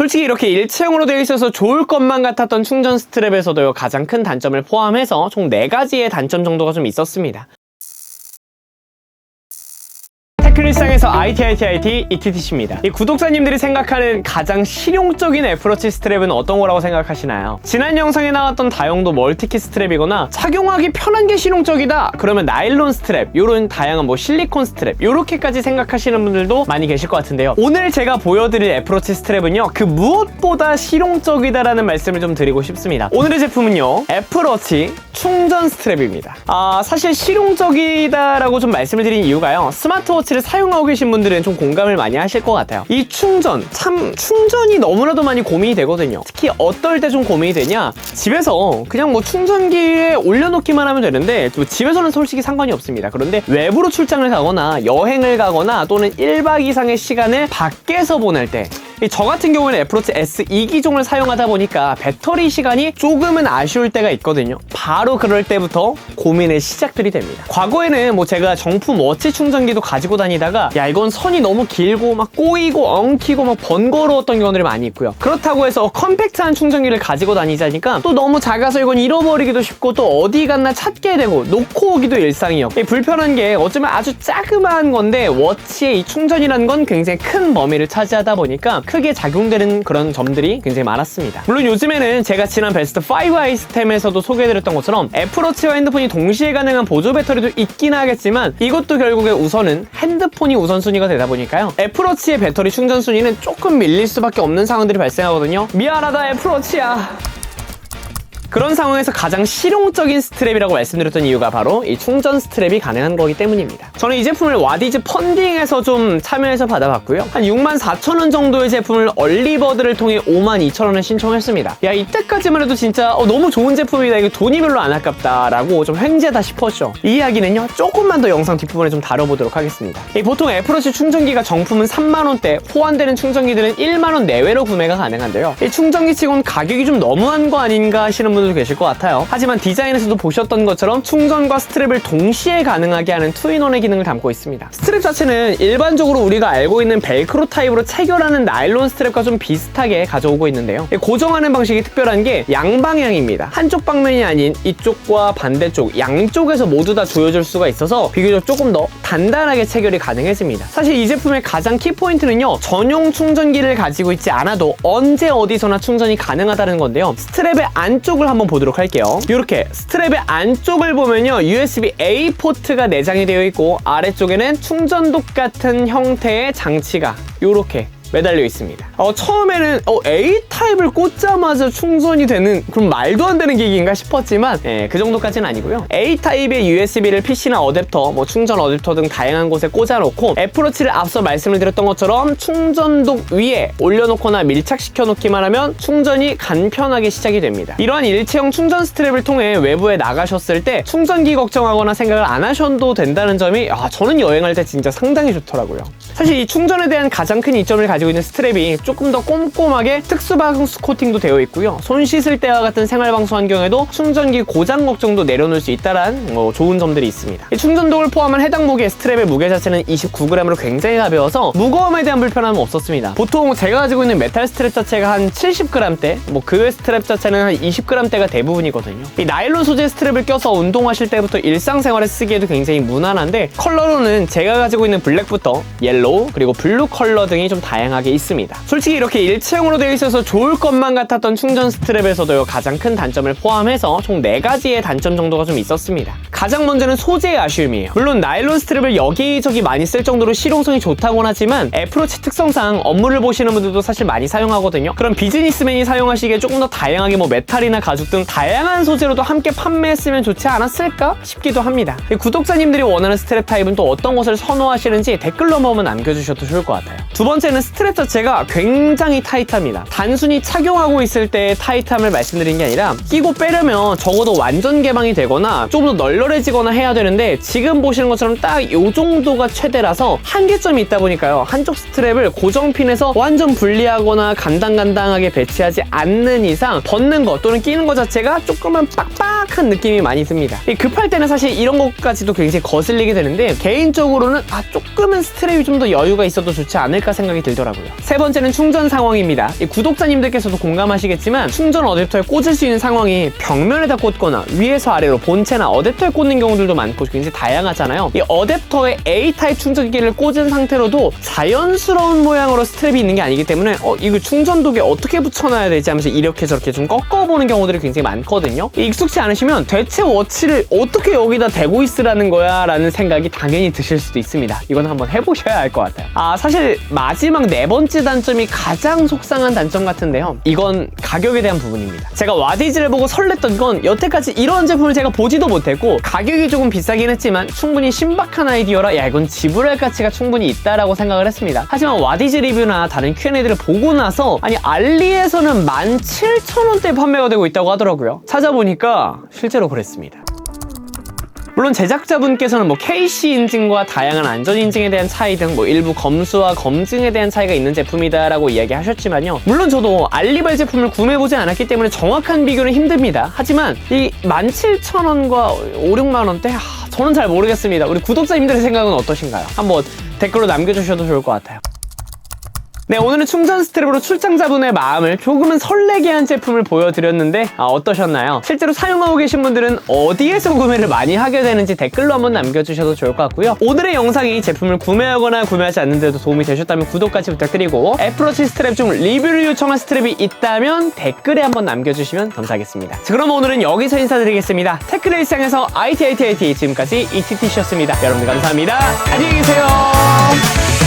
솔직히 이렇게 일체형으로 되어 있어서 좋을 것만 같았던 충전 스트랩에서도요 가장 큰 단점을 포함해서 총 4가지의 단점 정도가 좀 있었습니다. 테크니상에서 IT, IT, IT, ETTC입니다. 이 구독자님들이 생각하는 가장 실용적인 애플워치 스트랩은 어떤 거라고 생각하시나요? 지난 영상에 나왔던 다용도 멀티키 스트랩이거나 착용하기 편한 게 실용적이다. 그러면 나일론 스트랩, 요런 다양한 뭐 실리콘 스트랩, 요렇게까지 생각하시는 분들도 많이 계실 것 같은데요. 오늘 제가 보여드릴 애플워치 스트랩은요, 그 무엇보다 실용적이다라는 말씀을 좀 드리고 싶습니다. 오늘의 제품은요, 애플워치 충전 스트랩입니다. 아, 사실 실용적이다라고 좀 말씀을 드린 이유가요. 스마트워치를 사용하고 계신 분들은 좀 공감을 많이 하실 것 같아요. 이 충전, 참 충전이 너무나도 많이 고민이 되거든요. 특히 어떨 때 좀 고민이 되냐? 집에서 그냥 뭐 충전기에 올려놓기만 하면 되는데 또 집에서는 솔직히 상관이 없습니다. 그런데 외부로 출장을 가거나 여행을 가거나 또는 1박 이상의 시간을 밖에서 보낼 때이저 같은 경우에는 애플워치 S 2 기종을 사용하다 보니까 배터리 시간이 조금은 아쉬울 때가 있거든요. 바로 그럴 때부터 고민의 시작들이 됩니다. 과거에는 뭐 제가 정품 워치 충전기도 가지고 다니 다가 야 이건 선이 너무 길고 막 꼬이고 엉키고 막 번거로웠던 경우들이 많이 있고요. 그렇다고 해서 컴팩트한 충전기를 가지고 다니자니까 또 너무 작아서 이건 잃어버리기도 쉽고 또 어디 갔나 찾게 되고 놓고 오기도 일상이었고 이 불편한 게 어쩌면 아주 자그마한 건데 워치의 이 충전이라는 건 굉장히 큰 범위를 차지하다 보니까 크게 작용되는 그런 점들이 굉장히 많았습니다. 물론 요즘에는 제가 지난 베스트 5 아이스템에서도 소개해드렸던 것처럼 애플워치와 핸드폰이 동시에 가능한 보조 배터리도 있긴 하겠지만 이것도 결국에 우선은 핸드폰 이 우선순위가 되다 보니까요. 애플워치의 배터리 충전 순위는 조금 밀릴 수밖에 없는 상황들이 발생하거든요. 미안하다 애플워치야. 그런 상황에서 가장 실용적인 스트랩이라고 말씀드렸던 이유가 바로 이 충전 스트랩이 가능한 거기 때문입니다. 저는 이 제품을 와디즈 펀딩에서 좀 참여해서 받아봤고요. 한 6만 4천 원 정도의 제품을 얼리버드를 통해 5만 2천 원에 신청했습니다. 야 이때까지만 해도 진짜 어, 너무 좋은 제품이다. 이거 돈이 별로 안 아깝다라고 좀 횡재다 싶었죠. 이 이야기는요 조금만 더 영상 뒷부분에 좀 다뤄보도록 하겠습니다. 이 보통 애플워치 충전기가 정품은 3만 원대, 호환되는 충전기들은 1만 원 내외로 구매가 가능한데요. 이 충전기 치곤 가격이 좀 너무한 거 아닌가 하시는 분 들도 계실 것 같아요. 하지만 디자인에서도 보셨던 것처럼 충전과 스트랩을 동시에 가능하게 하는 투인원의 기능을 담고 있습니다. 스트랩 자체는 일반적으로 우리가 알고 있는 벨크로 타입으로 체결하는 나일론 스트랩과 좀 비슷하게 가져오고 있는데요. 고정하는 방식이 특별한 게 양방향입니다. 한쪽 방면이 아닌 이쪽과 반대쪽 양쪽에서 모두 다 조여줄 수가 있어서 비교적 조금 더 단단하게 체결이 가능해집니다. 사실 이 제품의 가장 키포인트는요. 전용 충전기를 가지고 있지 않아도 언제 어디서나 충전이 가능하다는 건데요. 스트랩의 안쪽을 한번 보도록 할게요. 이렇게 스트랩의 안쪽을 보면요. USB-A 포트가 내장이 되어 있고 아래쪽에는 충전독 같은 형태의 장치가 이렇게 매달려 있습니다. 어, 처음에는 어, A 타입을 꽂자마자 충전이 되는 그럼 말도 안 되는 기기인가 싶었지만 예, 그 정도까지는 아니고요. A 타입의 USB를 PC나 어댑터, 뭐 충전 어댑터 등 다양한 곳에 꽂아놓고 애플워치를 앞서 말씀을 드렸던 것처럼 충전독 위에 올려놓거나 밀착시켜 놓기만 하면 충전이 간편하게 시작이 됩니다. 이러한 일체형 충전 스트랩을 통해 외부에 나가셨을 때 충전기 걱정하거나 생각을 안 하셔도 된다는 점이 아, 저는 여행할 때 진짜 상당히 좋더라고요. 사실 이 충전에 대한 가장 큰 이점을 가지 고 있는 스트랩이 조금 더 꼼꼼하게 특수 방수 코팅도 되어 있고요. 손 씻을 때와 같은 생활 방수 환경에도 충전기 고장 걱정도 내려놓을 수 있다란 뭐 좋은 점들이 있습니다. 이 충전독을 포함한 해당 무게 스트랩의 무게 자체는 29g으로 굉장히 가벼워서 무거움에 대한 불편함은 없었습니다. 보통 제가 가지고 있는 메탈 스트랩 자체가 한 70g대, 뭐그 스트랩 자체는 한 20g대가 대부분이거든요. 이 나일론 소재 스트랩을 껴서 운동하실 때부터 일상생활에 쓰기에도 굉장히 무난한데 컬러로는 제가 가지고 있는 블랙부터 옐로우 그리고 블루 컬러 등이 좀 다양 하게 있습니다. 솔직히 이렇게 일체형으로 되어 있어서 좋을 것만 같았던 충전 스트랩에서도요 가장 큰 단점을 포함해서 총 4가지의 단점 정도가 좀 있었습니다. 가장 먼저는 소재의 아쉬움이에요. 물론 나일론 스트랩을 여기저기 많이 쓸 정도로 실용성이 좋다곤 하지만 애플워치 특성상 업무를 보시는 분들도 사실 많이 사용하거든요. 그럼 비즈니스맨이 사용하시기에 조금 더 다양하게 뭐 메탈이나 가죽 등 다양한 소재로도 함께 판매했으면 좋지 않았을까 싶기도 합니다. 구독자님들이 원하는 스트랩 타입은 또 어떤 것을 선호하시는지 댓글로 한번 남겨주셔도 좋을 것 같아요. 두 번째는 스트랩 자체가 굉장히 타이트합니다. 단순히 착용하고 있을 때의 타이트함을 말씀드린 게 아니라 끼고 빼려면 적어도 완전 개방이 되거나 조금 더 널널해지거나 해야 되는데 지금 보시는 것처럼 딱 이 정도가 최대라서 한계점이 있다 보니까요. 한쪽 스트랩을 고정핀에서 완전 분리하거나 간당간당하게 배치하지 않는 이상 벗는 것 또는 끼는 것 자체가 조금은 빡빡 신박한 느낌이 많이 듭니다. 이 급할 때는 사실 이런 것까지도 굉장히 거슬리게 되는데 개인적으로는 아 조금은 스트랩이 좀 더 여유가 있어도 좋지 않을까 생각이 들더라고요. 세 번째는 충전 상황입니다. 이 구독자님들께서도 공감하시겠지만 충전 어댑터에 꽂을 수 있는 상황이 벽면에다 꽂거나 위에서 아래로 본체나 어댑터에 꽂는 경우들도 많고 굉장히 다양하잖아요. 이 어댑터에 A 타입 충전기를 꽂은 상태로도 자연스러운 모양으로 스트랩이 있는 게 아니기 때문에 어 이거 충전도에 어떻게 붙여놔야 되지 하면서 이렇게 저렇게 좀 꺾어보는 경우들이 굉장히 많거든요. 이 익숙치 않으시면 대체 워치를 어떻게 여기다 대고 있으라는 거야 라는 생각이 당연히 드실 수도 있습니다. 이건 한번 해보셔야 알것 같아요. 아 사실 마지막 네 번째 단점이 가장 속상한 단점 같은데요. 이건 가격에 대한 부분입니다. 제가 와디즈를 보고 설렜던 건 여태까지 이런 제품을 제가 보지도 못했고 가격이 조금 비싸긴 했지만 충분히 신박한 아이디어라 야 이건 지불할 가치가 충분히 있다라고 생각을 했습니다. 하지만 와디즈 리뷰나 다른 Q&A들을 보고 나서 아니 알리에서는 17,000원대에 판매가 되고 있다고 하더라고요. 찾아보니까 실제로 그랬습니다. 물론 제작자분께서는 뭐 KC 인증과 다양한 안전 인증에 대한 차이 등 뭐 일부 검수와 검증에 대한 차이가 있는 제품이다라고 이야기하셨지만요. 물론 저도 알리발 제품을 구매해보지 않았기 때문에 정확한 비교는 힘듭니다. 하지만 이 17,000원과 5, 6만 원대 아, 저는 잘 모르겠습니다. 우리 구독자님들의 생각은 어떠신가요? 한번 댓글로 남겨주셔도 좋을 것 같아요. 네, 오늘은 충전 스트랩으로 출장자분의 마음을 조금은 설레게 한 제품을 보여드렸는데 아, 어떠셨나요? 실제로 사용하고 계신 분들은 어디에서 구매를 많이 하게 되는지 댓글로 한번 남겨주셔도 좋을 것 같고요. 오늘의 영상이 제품을 구매하거나 구매하지 않는데도 도움이 되셨다면 구독까지 부탁드리고 애플워치 스트랩 중 리뷰를 요청한 스트랩이 있다면 댓글에 한번 남겨주시면 감사하겠습니다. 자, 그럼 오늘은 여기서 인사드리겠습니다. 테크레 일상에서 ITITIT 지금까지 ETT씨였습니다. 여러분들 감사합니다. 안녕히 계세요.